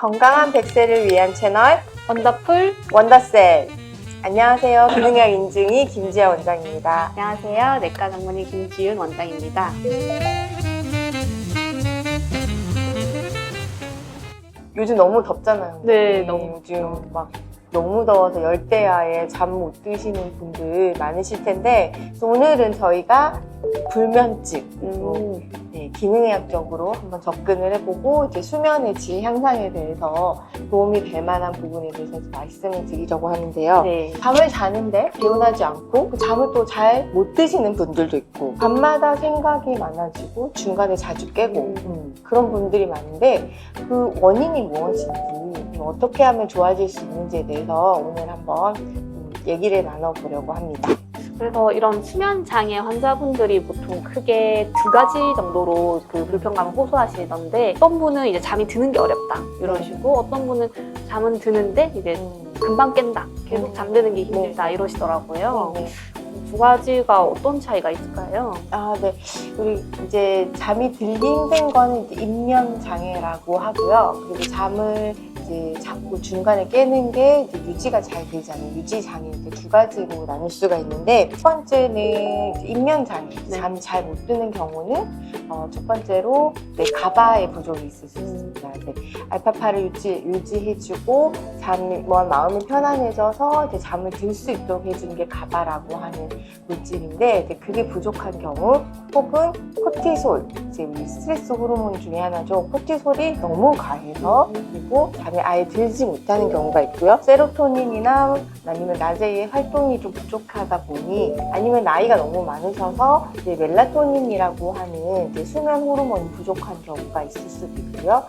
건강한 백세를 위한 채널 원더풀 원더셀. 안녕하세요. 기능약 인증이 김지아 원장입니다. 안녕하세요. 내과 전문의 김지윤 원장입니다. 요즘 너무 덥잖아요. 네, 너무 요즘 막 너무 더워서 열대야에 잠 못 드시는 분들 많으실 텐데 오늘은 저희가 불면증, 음, 네, 기능의학적으로 한번 접근을 해보고 이제 수면의 질 향상에 대해서 도움이 될 만한 부분에 대해서 말씀을 드리려고 하는데요. 네. 잠을 자는데 개운하지 않고 그 잠을 또 잘 못 드시는 분들도 있고 밤마다 생각이 많아지고 중간에 자주 깨고 음. 음, 그런 분들이 많은데 그 원인이 무엇인지 어떻게 하면 좋아질 수 있는지에 대해서 오늘 한번 음, 얘기를 나눠보려고 합니다. 그래서 이런 수면 장애 환자분들이 보통 크게 두 가지 정도로 그 불편감을 호소하시던데 어떤 분은 이제 잠이 드는 게 어렵다 이러시고 어떤 분은 잠은 드는데 이제 음, 금방 깬다 계속 음. 잠드는 게 힘들다 이러시더라고요. 네. 두 가지가 어떤 차이가 있을까요? 아, 네. 우리 이제 잠이 들기 힘든 거는 입면 장애라고 하고요. 그리고 잠을 이제 자꾸 중간에 깨는 게 이제 유지가 잘 되지 않는 유지 장애 이렇게 두 가지로 나눌 수가 있는데 첫 번째는 이제 입면 장애. 네. 잠이 잘 못 드는 경우는 어, 첫 번째로 네, 가바의 부족이 있을 수 있습니다. 네. 알파파를 유지, 유지해주고 잠이 뭐 마음이 편안해져서 이제 잠을 들 수 있도록 해주는 게 가바라고 하는 물질인데 이제 그게 부족한 경우 혹은 코티솔 이제 스트레스 호르몬 중에 하나죠 코티솔이 너무 과해서 그리고 잠이 아예 들지 못하는 경우가 있고요. 세로토닌이나 아니면 낮에 활동이 좀 부족하다 보니 아니면 나이가 너무 많으셔서 이제 멜라토닌이라고 하는 이제 수면 호르몬이 부족한 경우가 있을 수도 있고요.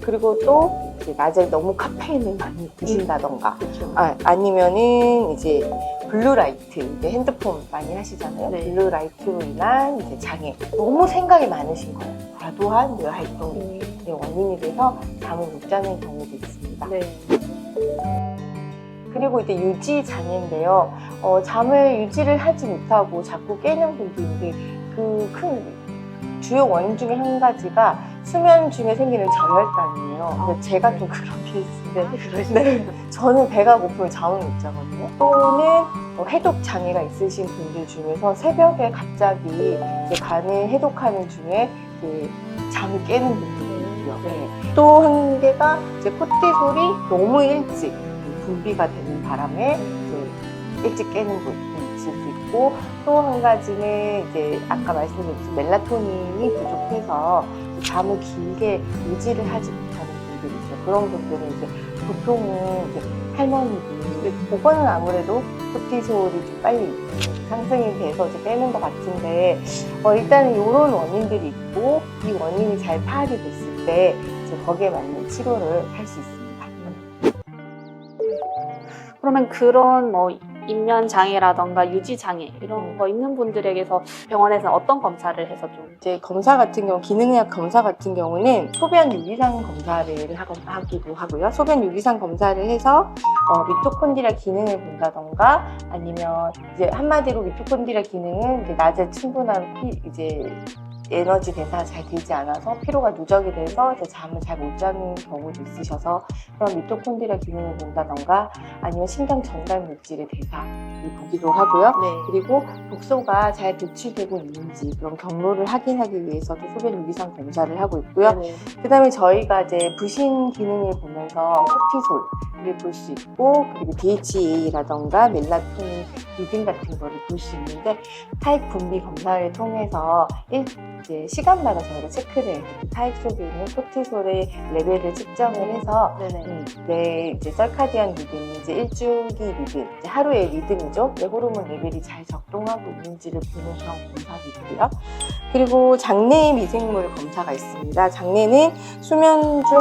그리고 또 이제 낮에 너무 카페인을 많이 드신다던가 그렇죠. 아, 아니면은 이제 블루라이트 이제 핸드폰 많이 하시잖아요. 네. 블루라이트로 인한 이제 장애 너무 생각이 많으신 거예요. 과도한 뇌 활동이 이제 원인이 돼서 잠을 못 자는 경우도 있습니다. 네. 그리고 이제 유지 장애인데요. 어, 잠을 유지를 하지 못하고 자꾸 깨는 분들인데 그 큰 주요 원인 중에 한 가지가 수면 중에 생기는 저혈당이에요. 근데 제가 좀 그런 케이스인데 네. 저는 배가 고프면 잠을 못 자거든요. 또는 뭐 해독 장애가 있으신 분들 중에서 새벽에 갑자기 간을 해독하는 중에 이제 잠이 깨는 분들이 있고요. 네. 또한 개가 이제 코티솔이 너무 일찍 분비가 되는 바람에 일찍 깨는 분이 있을 수 있고 또 한 가지는 이제 아까 말씀드렸듯이 멜라토닌이 부족해서 잠을 길게 유지를 하지 못하는 분들이 있어요. 그런 분들은 이제 보통은 이제 할머니들, 그거는 아무래도 코티솔이 좀 빨리 상승이 돼서 이제 빼는 것 같은데, 어, 일단은 이런 원인들이 있고, 이 원인이 잘 파악이 됐을 때, 이제 거기에 맞는 치료를 할 수 있습니다. 그러면 그런 뭐 인면 장애라던가 유지 장애 이런 거 있는 분들에게서 병원에서 어떤 검사를 해서 좀 이제 검사 같은 경우, 기능의학 검사 같은 경우는 소변 유기상 검사를 하기도 하고요. 소변 유기상 검사를 해서 어, 미토콘드리아 기능을 본다던가 아니면 이제 한마디로 미토콘드리아 기능은 이제 낮에 충분한 피, 이제 에너지 대사가 잘 되지 않아서 피로가 누적이 돼서 이제 잠을 잘 못 자는 경우도 있으셔서 그런 미토콘드리아 기능을 본다던가 아니면 신경 전달 물질의 대사를 보기도 하고요. 네. 그리고 독소가 잘 배출되고 있는지 그런 경로를 확인하기 위해서도 소변 유기상 검사를 하고 있고요. 네. 그다음에 저희가 이제 부신 기능을 보면서 코티솔을 볼 수 있고 그리고 DHEA라던가 멜라토닌 리듬 같은 거를 볼 수 있는데 타입 분비 검사를 통해서 일, 이제 시간마다 저희가 체크를 타입 속에 있는 코티솔의 레벨을 측정을 해서 네네. 음, 내 이제 썰카디안 리듬이 이제 일주기 리듬, 이제 하루의 리듬이죠. 내 호르몬 레벨이 잘 적동하고 있는지를 보는 그런 검사도 있고요. 그리고 장내 미생물 검사가 있습니다. 장내는 수면 중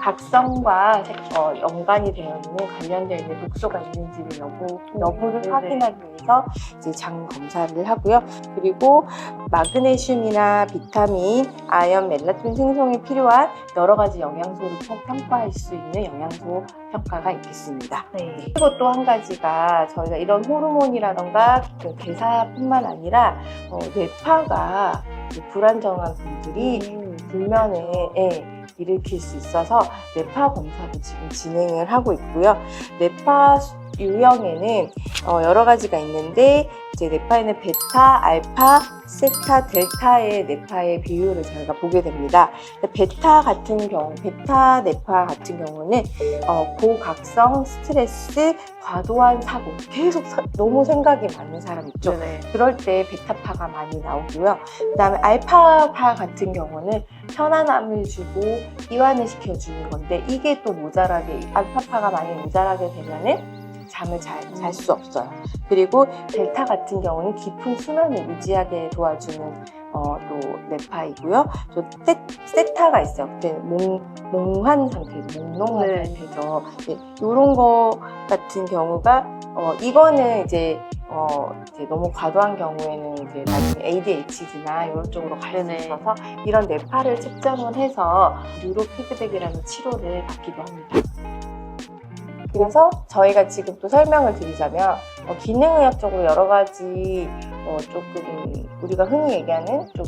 각성과 어, 연관이 되어 있는 관련되어 있는 독소가 있는지를 여부, 여부를 네네. 확인하기 위해서 이제 장 검사를 하고요. 그리고 마그네슘이나 비타민, 아연, 멜라토닌 생성에 필요한 여러 가지 영양소를 평- 평가할 수 있는 영양소 평가가 있겠습니다. 네. 그리고 또 한 가지가 저희가 이런 호르몬이라던가 그 대사뿐만 아니라 어, 뇌파가 불안정한 분들이 음. 불면에 예, 일으킬 수 있어서 뇌파 검사도 지금 진행을 하고 있고요. 뇌파 유형에는 어, 여러 가지가 있는데 이제 뇌파에는 베타, 알파, 세타, 델타의 뇌파의 비율을 저희가 보게 됩니다. 베타 같은 경우, 베타 뇌파 같은 경우는 어, 고각성 스트레스, 과도한 사고, 계속 사- 너무 생각이 많은 사람 있죠. 네네. 그럴 때 베타파가 많이 나오고요. 그다음에 알파파 같은 경우는 편안함을 주고 이완을 시켜주는 건데 이게 또 모자라게 알파파가 많이 모자라게 되면은 잠을 잘 잘 수 없어요. 그리고 델타 같은 경우는 깊은 수면을 유지하게 도와주는 어, 또 뇌파이고요. 또 세, 세타가 있어요. 그때 몽, 몽한 상태, 몽롱한 네. 상태죠. 이런 거 같은 경우가 어, 이거는 이제 어, 이제 너무 과도한 경우에는 이제 나중에 ADHD나 이런 쪽으로 갈 수. 있어서 이런 뇌파를 측정을 해서 뉴로 피드백이라는 치료를 받기도 합니다. 그래서 저희가 지금 또 설명을 드리자면 어, 기능의학적으로 여러 가지 어, 조금 우리가 흔히 얘기하는 좀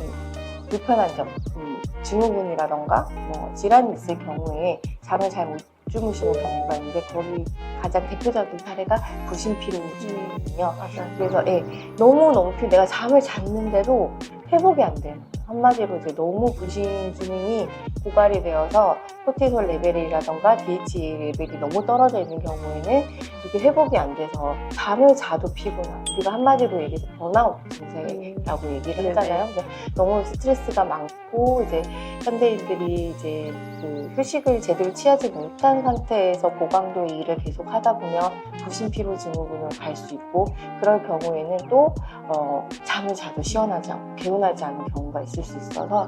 불편한 점, 음, 증후군이라던가 뭐 질환이 있을 경우에 잠을 잘 못 주무시는 경우가 있는데 거기 가장 대표적인 사례가 부신피로증이거든요. 맞아요. 그래서 예, 너무 너무 피 내가 잠을 잤는데도 회복이 안 돼요. 한마디로 이제 너무 부신 기능이 고갈이 되어서 코티솔 레벨이라던가 DHA 레벨이 너무 떨어져 있는 경우에는 이게 회복이 안 돼서 잠을 자도 피곤한 우리가 한마디로 얘기해서 번아웃 증세라고 얘기를 네네. 했잖아요. 근데 너무 스트레스가 많고 이제 현대인들이 이제 그 휴식을 제대로 취하지 못한 상태에서 고강도의 일을 계속 하다 보면 부신피로 증후군을 갈수 있고 그럴 경우에는 또 어, 잠을 자도 시원하지 않고 개운하지 않은 경우가 있을 수 있어서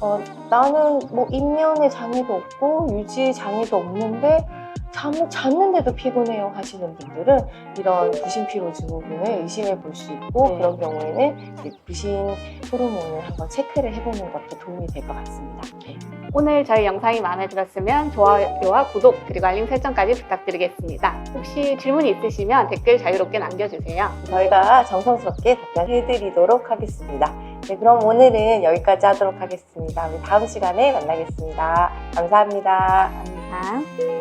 어, 나는 뭐 인면에 장애도 없고 유지에 장애도 없는데 잠을 잤는데도 피곤해요 하시는 분들은 이런 부신 피로 증후군을 의심해 볼 수 있고 네. 그런 경우에는 부신 호르몬을 한번 체크를 해보는 것도 도움이 될 것 같습니다. 네. 오늘 저희 영상이 마음에 들었으면 좋아요와 구독 그리고 알림 설정까지 부탁드리겠습니다. 혹시 질문이 있으시면 댓글 자유롭게 남겨주세요. 저희가 정성스럽게 답변해드리도록 하겠습니다. 네, 그럼 오늘은 여기까지 하도록 하겠습니다. 우리 다음 시간에 만나겠습니다. 감사합니다. 감사합니다.